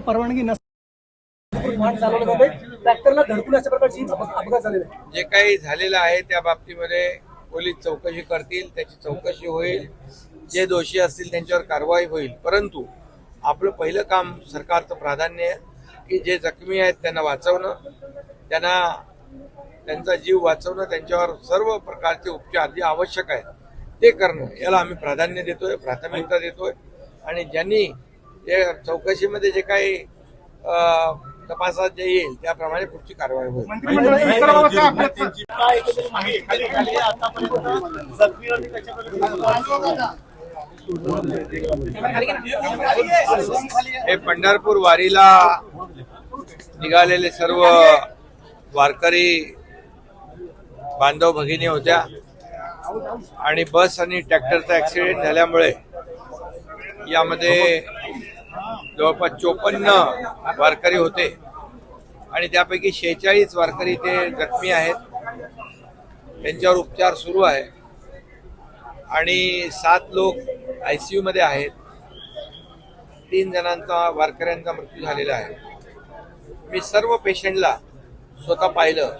परवानगी नस ट्रॅक्टरला धडकून अशा प्रकारची अपघात झालेला आहे जे काही झालेलं आहे त्या बाबतीमध्ये पोलीस चौकशी करतील त्याची चौकशी होईल. जे दोषी असतील त्यांच्यावर कारवाई होईल. परंतु आपलं पहिलं काम सरकारचं प्राधान्य आहे की जे जखमी आहेत त्यांना वाचवणं त्यांना त्यांचा जीव वाचवणं त्यांच्यावर सर्व प्रकारचे उपचार जे आवश्यक आहेत ते करणं याला आम्ही प्राधान्य देतोय प्राथमिकता देतोय. आणि ज्यांनी जे चौकशीमध्ये जे काही तपासात जे येईल त्याप्रमाणे पुढची कारवाई होईल. हे पंढरपूर वारीला निघालेले सर्व वारकरी बांधव भगिनी होत्या. आणि बस आणि ट्रॅक्टरचा ऍक्सिडेंट झाल्यामुळे यामध्ये जवळपास चोपन्न वारकरी होते. आणि त्यापैकी शेहेचाळीस वारकरी ते जखमी आहेत. त्यांच्यावर उपचार सुरू आहे. आणि सात लोक आय सी मध्ये आहेत. तीन जणांचा वारकऱ्यांचा मृत्यू झालेला आहे. मी सर्व पेशंटला स्वतः पाहिलं.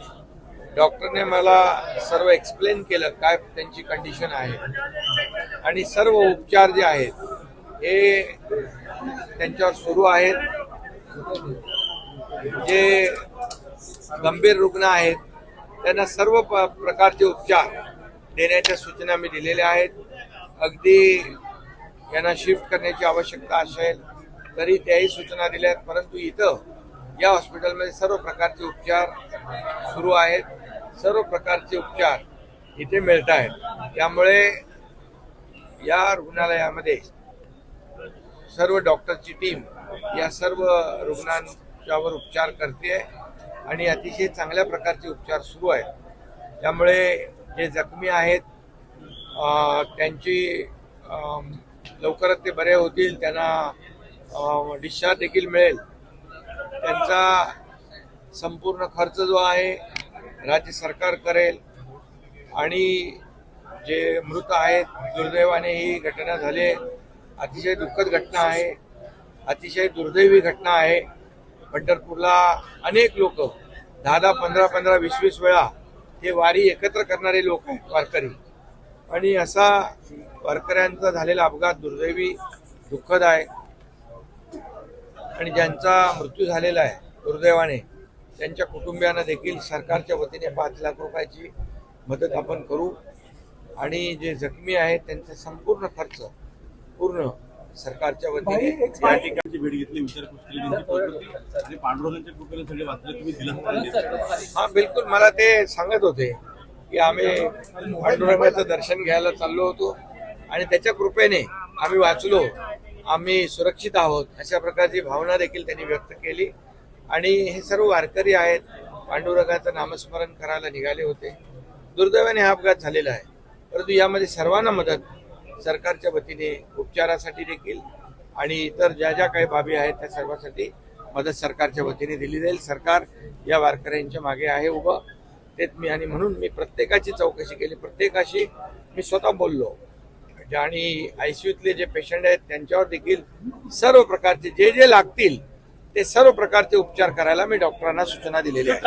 डॉक्टरने मला सर्व एक्सप्लेन केलं काय त्यांची कंडिशन आहे. आणि सर्व उपचार जे आहेत हे त्यांच्यावर सुरू आहेत. जे गंभीर रुग्ण आहेत त्यांना सर्व प- प्रकारचे उपचार देण्याच्या सूचना मी दिलेल्या आहेत. अगदी यांना शिफ्ट करण्याची आवश्यकता असेल तरी त्याही सूचना दिल्या आहेत परंतु इथं या हॉस्पिटलमध्ये सर्व प्रकारचे उपचार सुरू आहेत. सर्व प्रकारचे उपचार इथे मिळत आहेत त्यामुळे या रुग्णालयामध्ये सर्व डॉक्टरची टीम या सर्व रुग्णांच्यावर उपचार करते आणि अतिशय चांगल्या प्रकारचे उपचार सुरू आहेत त्यामुळे जे जखमी आहेत त्यांची लवकरच ते बरे होतील त्यांना डिस्चार्ज देखील मिळेल त्यांचा संपूर्ण खर्च जो आहे राज्य सरकार करेल आणि जे मृत आहेत दुर्दैवाने ही घटना झाली आहे. अतिशय दुःखद घटना आहे अतिशय दुर्दैवी घटना आहे. पंढरपूरला अनेक लोक दहा दहा पंधरा पंधरा वीस वीस वेळा हे वारी एकत्र करणारे लोक आहेत वारकरी. आणि असा वारकऱ्यांचा झालेला अपघात दुर्दैवी दुःखद आहे. आणि ज्यांचा मृत्यू झालेला आहे दुर्दैवाने त्यांच्या कुटुंबियांना देखील सरकारच्या वतीने पाच लाख रुपयाची मदत आपण करू. आणि जे जखमी आहेत त्यांचा संपूर्ण खर्च पूर्ण सरकारच्या वतीने या भेट घेतली विचारपूस केली त्यांची प्रकृती आणि पांडुरंगाच्या कृपेने सगळे वाचले तुम्ही दिला हा बिलकुल. मला ते सांगत होते की आम्ही पांडुरंगाचं दर्शन घ्यायला चाललो होतो आणि त्याच्या कृपेने आम्ही वाचलो. आम्ही सुरक्षित आहोत अशा प्रकारची भावना देखील त्यांनी व्यक्त केली. आणि हे सर्व वारकरी आहेत पांडुरंगाचं नामस्मरण करायला निघाले होते. दुर्दैवाने हा अपघात झालेला आहे. परंतु यामध्ये सर्वांना मदत सरकारच्या वतीने उपचारासाठी देखील आणि इतर ज्या ज्या काही बाबी आहेत त्या सर्वांसाठी मदत सरकारच्या वतीने दिली जाईल. सरकार या वारकऱ्यांच्या मागे आहे उभं. तेच मी आणि म्हणून मी प्रत्येकाची चौकशी केली. प्रत्येकाशी मी स्वतः बोललो. आणि आयसीयूतले जे पेशंट आहेत त्यांच्यावर देखील सर्व प्रकारचे जे जे लागतील ते सर्व प्रकारचे उपचार करायला मी डॉक्टरांना सूचना दिलेल्या आहेत.